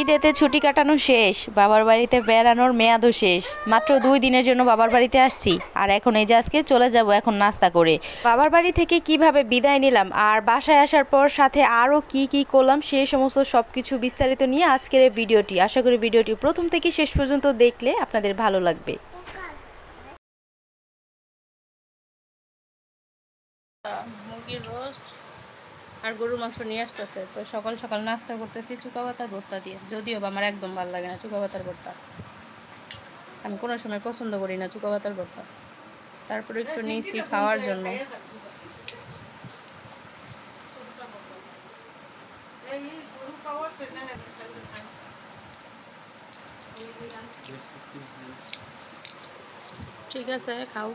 ঈদেতে ছুটি কাটানো শেষ, বাবার বাড়িতে বেড়ানোর মেয়াদও শেষ। মাত্র দুই দিনের জন্য বাবার বাড়িতে আসছি, আর এখন এই যে আজকে চলে যাব এখন নাস্তা করে। বাবার বাড়ি থেকে কীভাবে বিদায় নিলাম আর বাসায় আসার পর সাথে আরও কি কি করলাম সেই সমস্ত সব কিছু বিস্তারিত নিয়ে আজকের এই ভিডিওটি। আশা করি ভিডিওটি প্রথম থেকে শেষ পর্যন্ত দেখলে আপনাদের ভালো লাগবে। মুরগির রোস্ট আর গরুর মাংস নিয়ে আসতেছে। তো সকাল সকাল নাস্তা করতেছি চুকা পাতার ভর্তা দিয়ে। যদিও বা আমার একদম ভালো লাগে না চুকা পাতার ভর্তা। আমি কোনো সময় পছন্দ করি না চুকা পাতার ভর্তা। তারপরে একটু নিয়েছি খাওয়ার জন্য। ঠিক আছে খাও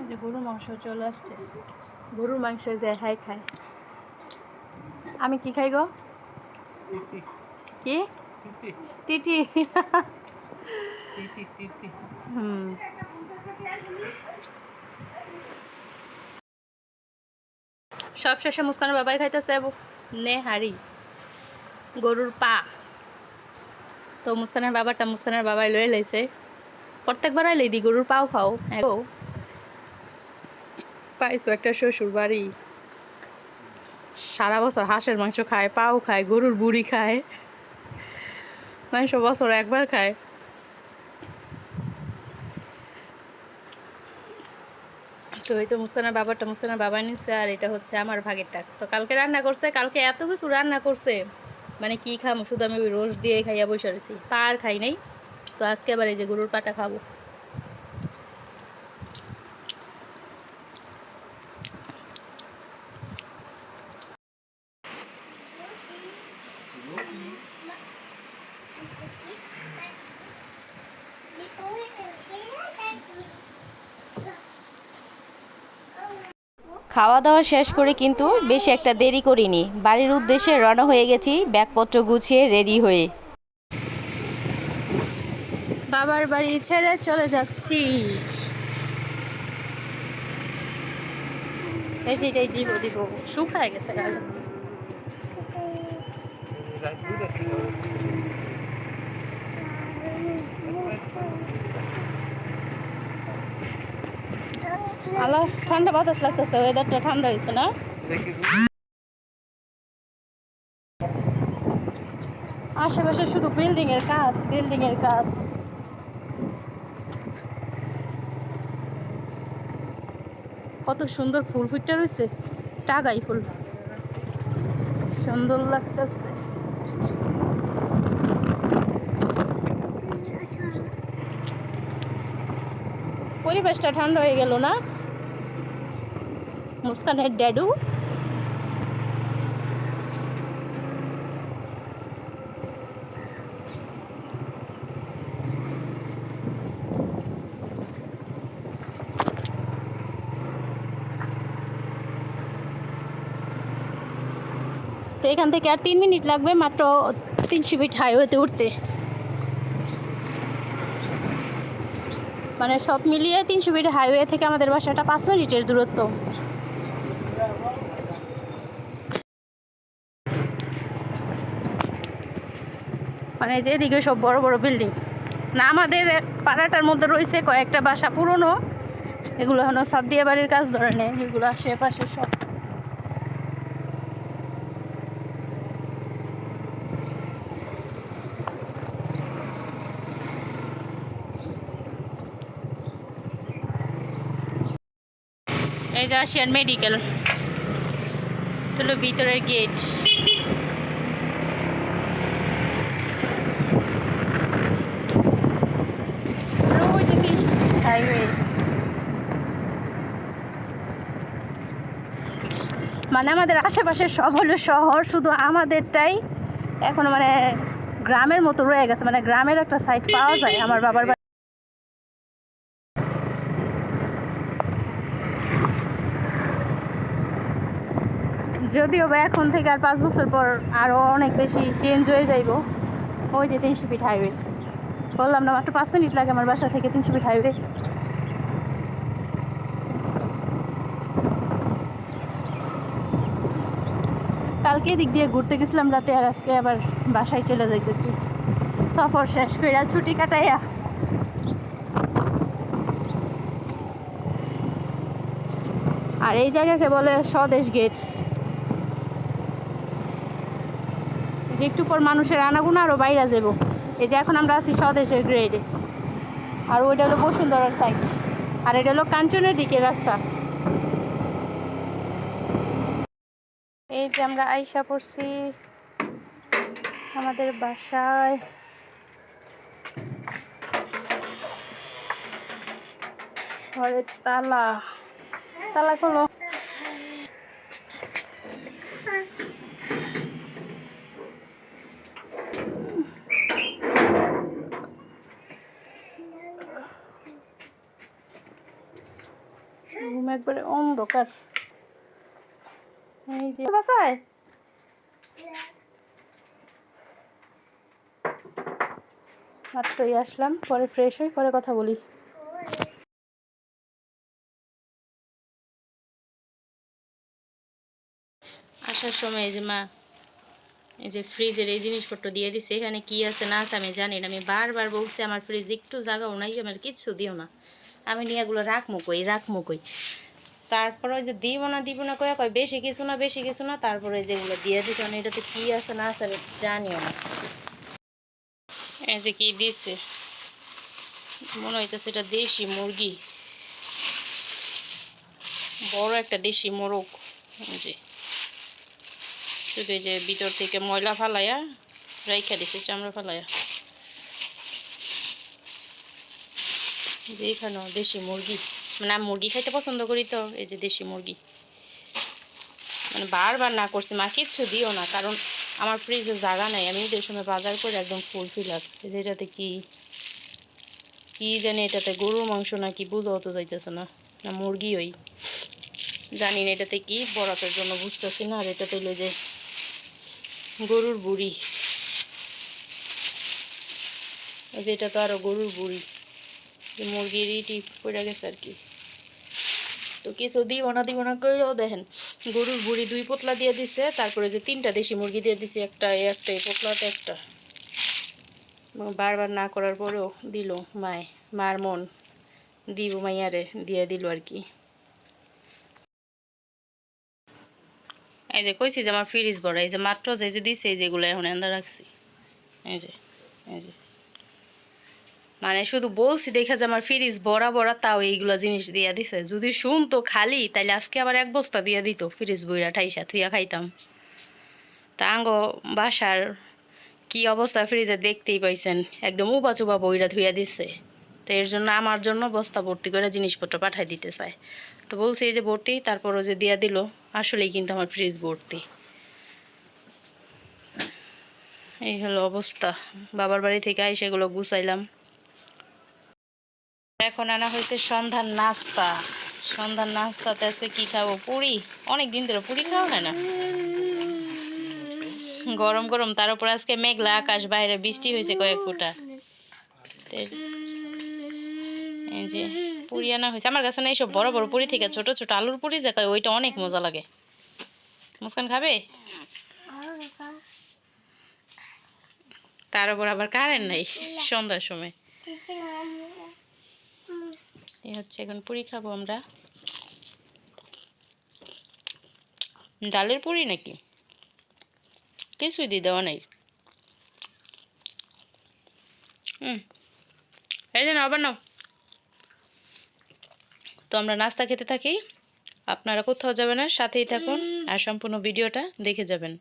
এই যে গরুর মাংস চলে আসছে। গরুর মাংস যে হাই খায়। আমি কি খাই গো? কি? টিটি। হুম। সব শেষে মুস্কানের বাবাই খাইতেছে নে হাড়ি। গরুর পা। তো মুস্কানের বাবাটা মুস্কানের বাবাই লয়ে লাইছে। প্রত্যেকবার আইলে দি, গরুর পাও খাও। হ্যাঁ। পাইছো, একটা শ্বশুর বাড়ি। সারা বছর হাঁসের মাংস খায়, পাও খায়, গরুর বুড়ি খায়, মাংস বছর একবার খায়। তো এই তো মুস্কানের বাবারটা মুস্কানের বাবা নিচ্ছে আর এটা হচ্ছে আমার ভাগেরটা। তো কালকে রান্না করছে, কালকে এত কিছু রান্না করছে মানে কি খামো, শুধু আমি রোজ দিয়ে খাইয়া বসে রয়েছি, পা আর খাই নাই। তো আজকে আবার এই যে গরুর পাটা খাব। খাওয়া দাওয়া শেষ করে কিন্তু বেশি একটা দেরি করিনি। বাড়ির উদ্দেশ্যে রওনা হয়ে গেছি, ব্যাগপত্র গুছিয়ে রেডি হয়ে। বাবার বাড়ি ছেড়ে চলে যাচ্ছি। শুকায় গেছে আলো, ঠান্ডা বাতাস লাগতেছে ওয়েদারটা ঠান্ডা হয়েছে না? আশেপাশে শুধু বিল্ডিং এর কাজ বিল্ডিং এর কাজ। কত সুন্দর ফুল ফুটটা রয়েছে টাগাই ফুল। সুন্দর লাগতেছে। পরিবেশটা ঠান্ডা হয়ে গেল না। মুস্কানের ড্যাডু। তো এখান থেকে আর তিন মিনিট লাগবে মাত্র তিনশো ফিট হাইওয়েতে উঠতে। মানে সব মিলিয়ে তিনশো ফিট হাইওয়ে থেকে আমাদের বাসাটা পাঁচ মিনিটের দূরত্ব। মানে যেদিকে সব বড় বড় বিল্ডিং না, আমাদের পাড়াটার মধ্যে রয়েছে কয়েকটা বাসা পুরনো। এগুলো এখনও সাদিয়া বাড়ির কাজ ধরে নেই। যেগুলো আশেপাশে সব আসিয়ান মেডিকেল হলো ভিতরের গেট মানে আমাদের আশেপাশে সব হলো শহর শুধু আমাদেরটাই এখনও মানে গ্রামের মতো রয়ে গেছে মানে গ্রামের একটা সাইড পাওয়া যায় আমার বাবার যদিও বা এখন থেকে আর পাঁচ বছর পর আরও অনেক বেশি চেঞ্জ হয়ে যাইব। ওই যে তিনশো ফিট হাইওয়ে বললাম না, মাত্র পাঁচ মিনিট লাগে আমার বাসা থেকে তিনশো ফিট হাইওয়ে কালকে দিক দিয়ে ঘুরতে গেছিলাম রাতে, আর আজকে আবার বাসায় চলে যাইতেছি। সফর শেষ করে ছুটি কাটাইয়া। আর এই জায়গাকে বলে স্বদেশ গেট যে একটু পর মানুষের আনাগুনা আরও বাইরে যাব এই যে এখন আমরা আছি স্বদেশের গ্রেডে আর ওইটা হলো বসুন্ধরার সাইড আর এটা হলো কাঞ্চনের দিকে রাস্তা। এই যে আমরা আইসা পড়ছি আমাদের বাসায়। ঘরের তালা। তালা খোলো। একবারে অন্ধকার। এই যে বাসায়? মাত্রই আসলাম, পরে ফ্রেশ হই, পরে কথা বলি। আসার সময় এই যে মা, এই যে ফ্রিজের এই জিনিসপত্র দিয়ে দিছে, এখানে কি আছে না আছে আমি জানি না। আমি বারবার বলছি, আমার ফ্রিজ একটু জায়গাও নাই, আমার কিচ্ছু দিও না। আমি নিয়ে এগুলো রাখমু কই রাখমু কই? তারপরে ওই যে দিব না দিব না কয়ে কয়, বেশি কিছু না, বেশি কিছু না। তারপরে যেগুলো দিয়ে দিতে মানে এটাতে কি আছে না আছে জানিও না। এই যে কি দিছে? মনে হইতেছে এটা দেশি মুরগি। বড় একটা দেশি মোরগ। যে। শুধু যে ভিতর থেকে ময়লা ফালাইয়া রাইখা দিছে, চামড়া ফালাইয়া যে এখানেও দেশি মুরগি। মানে আমি মুরগি খাইতে পছন্দ করি তো, এই যে দেশি মুরগি। মানে বারবার না করছি, মা, কিচ্ছু দিও না, কারণ আমার ফ্রিজে জায়গা নাই, আমি ঈদের সময় বাজার করে একদম ফুল ফিল আপ এই যে এটাতে কি কি জানি এটাতে গরুর মাংস নাকি বুঝাও তো যাইতেছে না না মুরগি ওই। জানি না এটাতে কি বরাতের জন্য বুঝতেছি না, আর এটাতে হলো যে গরুর বুড়ি। এই যে এটা তো আরও গরুর বুড়ি মুরগির ইটি পড়ে গেছে আর কি। তো কিছু দিব না দিব না করেও দেখেন। গরুর বুড়ি দুই পোতলা দিয়ে দিছে, তারপরে যে তিনটা দেশি মুরগি দিয়ে দিছে, একটা একটা এই পোতলাতে একটা। বারবার না করার পরেও দিল, মায়, মার মন দিব মাইয়ারে, দিয়ে দিল আর কি। এই যে কইছি যে আমার ফ্রিজ বড় এই যে মাত্র যে যে দিছে, এই যেগুলো এখন এন্দা রাখছি। এই যে এই যে। মানে শুধু বলছি দেখে যে আমার ফ্রিজ বড়া বড়া তাও এইগুলো জিনিস দিয়ে দিছে। যদি শুনতো খালি, তাইলে আজকে আবার এক বস্তা দিয়ে দিত ফ্রিজ বইরা ঠাইসা, থুইয়া খাইতাম। তা আঙ্গ বাসার কি অবস্থা ফ্রিজে দেখতেই পাইছেন? একদম উবা চুবা বইরা ধুইয়া দিছে। তো এর জন্য আমার জন্য বস্তা ভর্তি করে জিনিসপত্র পাঠাই দিতে চায়। তো বলছি এই যে ভর্তি তারপরও যে দিয়া দিল, আসলেই কিন্তু আমার ফ্রিজ ভর্তি। এই হলো অবস্থা। বাবার বাড়ি থেকে আই সেগুলো গুছাইলাম। এখন আনা হয়েছে সন্ধ্যার নাস্তা। সন্ধ্যার নাস্তাতে আজকে কি খাব? পুরি? অনেক দিন ধরে পুরি খাওয়া হয় না? গরম গরম। তার উপর আজকে মেঘলা আকাশ, বাইরে বৃষ্টি হয়েছে কয়েক ফুটা। এই যে- পুরি আনা হয়েছে। আমার কাছে না এইসব বড় বড় পুরি থেকে ছোট ছোট আলুর পুরি যে কয় ওইটা অনেক মজা লাগে। মুসকান খাবে? তার উপর আবার কারেন্ট নাই সন্ধ্যার সময়। এই হচ্ছে এখন পুরি খাব আমরা। ডালের পুরি নাকি? কিছুই দিয়ে দেওয়া নেই। হুম এই যে আবার নাও। তো আমরা নাস্তা খেতে থাকি আপনারা কোথাও যাবেন না সাথেই থাকুন আর সম্পূর্ণ ভিডিওটা দেখে যাবেন।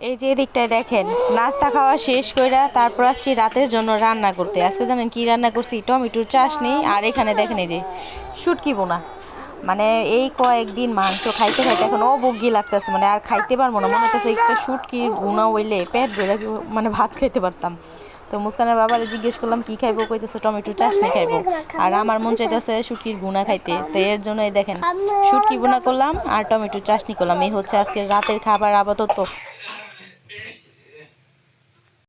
এই যে এদিকটায় দেখেন, নাস্তা খাওয়া শেষ কইরা তারপর আসছি রাতের জন্য রান্না করতে। আজকে জানেন কি রান্না করছি? টমেটোর চাশনি আর এখানে দেখেন এই যে শুটকি বোনা। মানে এই কয়েকদিন মাংস খাইতে খাইতে এখন অবজ্ঞি লাগতেছে মানে আর খাইতে পারব না। মনে হচ্ছে একটা শুটকি বোনা হইলে পেট ভরে মানে ভাত খাইতে পারতাম। তো মুস্কানের বাবারে জিজ্ঞেস করলাম, কি খাইবো? কইতেছে টমেটো চাশনি খাইবো। আর আমার মন চাইতেছে শুটকির গুনা খাইতে। তো এর জন্য এই দেখেন, শুটকি বোনা করলাম আর টমেটো চাশনি করলাম। এই হচ্ছে আজকে রাতের খাবার আপাতত।